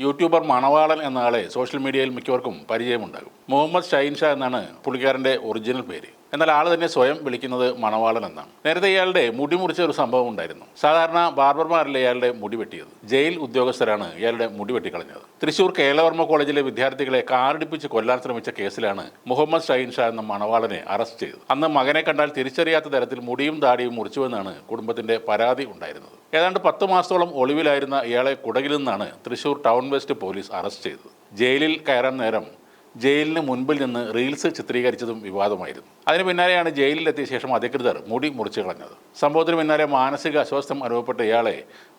YouTuber മണവാളൻ എന്ന ആളെ social മീഡിയയിൽ മിക്കവർക്കും പരിചയമുണ്ടാകും. മുഹമ്മദ് ഷൈൻ ഷാ എന്നാണ് പുള്ളിക്കാരന്റെ ഒറിജിനൽ പേര്. എന്നാൽ ആൾ തന്നെ സ്വയം വിളിക്കുന്നത് മണവാളൻ എന്നാണ്. നേരത്തെ ഇയാളുടെ മുടി മുറിച്ച ഒരു സംഭവം ഉണ്ടായിരുന്നു. സാധാരണ ബാർബർമാരല്ല ഇയാളുടെ മുടി വെട്ടിയത്? ജയിൽ ഉദ്യോഗസ്ഥരാണ് ഇയാളുടെ മുടി വെട്ടിക്കളഞ്ഞത്. തൃശൂർ കേരളവർമ്മ കോളേജിലെ വിദ്യാർത്ഥികളെ കാറിടിപ്പിച്ച് കൊല്ലാൻ ശ്രമിച്ച കേസിലാണ് മുഹമ്മദ് ഷൈൻ ഷാ എന്ന മണവാളനെ അറസ്റ്റ് ചെയ്തത്. അന്ന് മകനെ കണ്ടാൽ തിരിച്ചറിയാത്ത തരത്തിൽ മുടിയും താടിയും മുറിച്ചുവെന്നാണ് കുടുംബത്തിന്റെ പരാതി ഉണ്ടായിരുന്നത്. ഏതാണ്ട് പത്ത് മാസത്തോളം ഒളിവിലായിരുന്ന ഇയാളെ കുടകിൽ നിന്നാണ് Thrissur town west police arrest ചെയ്തത്. ജയിലിൽ കയറാൻ നേരം ജയിലിന് മുൻപിൽ നിന്ന് റീൽസ് ചിത്രീകരിച്ചതും വിവാദമായിരുന്നു. അതിന് പിന്നാലെയാണ് ജയിലിലെത്തിയ ശേഷം അധികൃതർ മുടി മുറിച്ചു കളഞ്ഞത്. സംഭവത്തിന് പിന്നാലെ മാനസിക അസ്വസ്ഥം അനുഭവപ്പെട്ട ഇയാളെ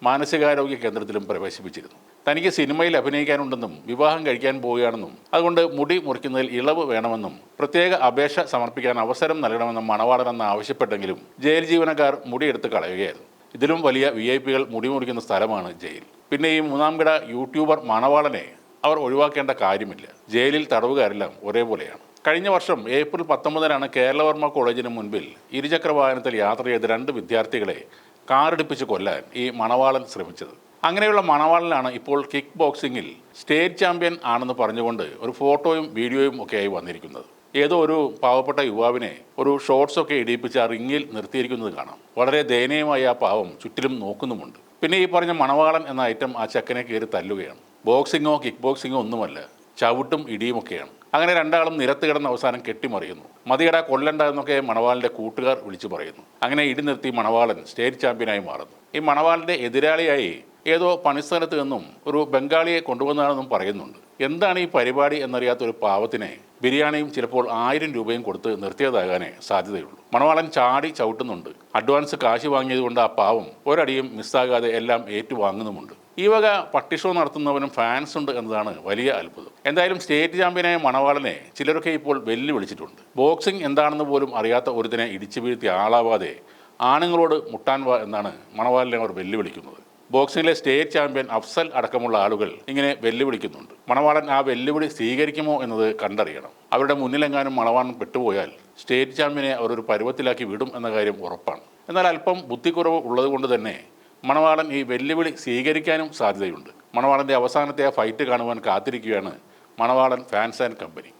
മാനസികാരോഗ്യ കേന്ദ്രത്തിലും പ്രവേശിപ്പിച്ചിരുന്നു. തനിക്ക് സിനിമയിൽ അഭിനയിക്കാനുണ്ടെന്നും വിവാഹം കഴിക്കാൻ പോവുകയാണെന്നും അതുകൊണ്ട് മുടി മുറിക്കുന്നതിൽ ഇളവ് വേണമെന്നും പ്രത്യേക അപേക്ഷ സമർപ്പിക്കാൻ അവസരം നൽകണമെന്നും മണവാളനെന്ന് ആവശ്യപ്പെട്ടെങ്കിലും ജയിൽ ജീവനക്കാർ മുടിയെടുത്ത് കളയുകയായിരുന്നു. ഇതിലും വലിയ വി ഐ പികൾ മുടി മുറിക്കുന്ന സ്ഥലമാണ് ജയിൽ. പിന്നെ ഈ മൂന്നാംകിട യൂട്യൂബർ മണവാളനെ അവർ ഒഴിവാക്കേണ്ട കാര്യമില്ല. ജയിലിൽ തടവുകാരെല്ലാം ഒരേപോലെയാണ്. കഴിഞ്ഞ വർഷം ഏപ്രിൽ പത്തൊമ്പതിനാണ് കേരളവർമ്മ കോളേജിന് മുൻപിൽ ഇരുചക്ര വാഹനത്തിൽ യാത്ര ചെയ്ത രണ്ട് വിദ്യാർത്ഥികളെ കാറിടിപ്പിച്ച് കൊല്ലാൻ ഈ മണവാളൻ ശ്രമിച്ചത്. അങ്ങനെയുള്ള മണവാളനാണ് ഇപ്പോൾ കിക്ക് ബോക്സിങ്ങിൽ സ്റ്റേറ്റ് ചാമ്പ്യൻ ആണെന്ന് പറഞ്ഞുകൊണ്ട് ഒരു ഫോട്ടോയും വീഡിയോയും ഒക്കെയായി വന്നിരിക്കുന്നത്. ഏതോ ഒരു പാവപ്പെട്ട യുവാവിനെ ഒരു ഷോർട്സ് ഒക്കെ ഇടിയിപ്പിച്ച് ആ റിങ്ങിൽ നിർത്തിയിരിക്കുന്നത് കാണാം. വളരെ ദയനീയമായ ആ പാവം ചുറ്റിലും നോക്കുന്നുമുണ്ട്. പിന്നെ ഈ പറഞ്ഞ മണവാളൻ എന്ന ഐറ്റം ആ ചക്കനെ കയറി തല്ലുകയാണ്. ബോക്സിങ്ങോ കിക്ക് ബോക്സിങ്ങോ ഒന്നുമല്ല. ചവിട്ടും ഇടിയുമൊക്കെയാണ് അങ്ങനെ രണ്ടാളും നിരത്ത് കിടന്ന അവസാനം കെട്ടിമറിയുന്നു. മതിയട കൊല്ലണ്ട എന്നൊക്കെ മണവാളിന്റെ കൂട്ടുകാർ വിളിച്ചു പറയുന്നു. അങ്ങനെ ഇടി നിർത്തി മണവാളൻ സ്റ്റേറ്റ് ചാമ്പ്യനായി മാറുന്നു. ഈ മണവാളിന്റെ എതിരാളിയായി ഏതോ പണിസ്ഥലത്ത് നിന്നും ഒരു ബംഗാളിയെ കൊണ്ടുവന്നതാണെന്നും പറയുന്നുണ്ട്. എന്താണ് ഈ പരിപാടി എന്നറിയാത്ത ഒരു പാവത്തിനെ ബിരിയാണിയും ചിലപ്പോൾ ആയിരം രൂപയും കൊടുത്ത് നിർത്തിയതാകാനേ സാധ്യതയുള്ളൂ. മണവാളൻ ചാടി ചവിട്ടുന്നുണ്ട്. അഡ്വാൻസ് കാശ് വാങ്ങിയതുകൊണ്ട് ആ പാവം ഒരടിയും മിസ്സാകാതെ എല്ലാം ഏറ്റുവാങ്ങുന്നുമുണ്ട്. ഈ വക പട്ടി ഷോ നടത്തുന്നവനും ഫാൻസ് ഉണ്ട് എന്നതാണ് വലിയ അത്ഭുതം. എന്തായാലും സ്റ്റേറ്റ് ചാമ്പ്യനായ മണവാളനെ ചിലരൊക്കെ ഇപ്പോൾ വെല്ലുവിളിച്ചിട്ടുണ്ട്. ബോക്സിംഗ് എന്താണെന്ന് പോലും അറിയാത്ത ഒരുത്തിനെ ഇടിച്ചു വീഴ്ത്തിയ ആളാവാതെ ആണുങ്ങളോട് മുട്ടാൻ വാ എന്നാണ് മണവാളിനെ അവർ വെല്ലുവിളിക്കുന്നത്. ബോക്സിംഗിലെ സ്റ്റേറ്റ് ചാമ്പ്യൻ അഫ്സൽ അടക്കമുള്ള ആളുകൾ ഇങ്ങനെ വെല്ലുവിളിക്കുന്നുണ്ട്. മണവാളൻ ആ വെല്ലുവിളി സ്വീകരിക്കുമോ എന്നത് കണ്ടറിയണം. അവരുടെ മുന്നിലെങ്ങാനും മണവാളൻ പെട്ടുപോയാൽ സ്റ്റേറ്റ് ചാമ്പ്യനെ അവർ ഒരു പരുവത്തിലാക്കി വിടും എന്ന കാര്യം ഉറപ്പാണ്. എന്നാൽ അല്പം ബുദ്ധിക്കുറവ് ഉള്ളതുകൊണ്ട് തന്നെ മണവാളൻ ഈ വെല്ലുവിളി സ്വീകരിക്കാനും സാധ്യതയുണ്ട്. മണവാളന്റെ അവസാനത്തെ ആ ഫൈറ്റ് കാണുവാൻ കാത്തിരിക്കുകയാണ് മണവാളൻ ഫാൻസ് ആൻഡ് കമ്പനി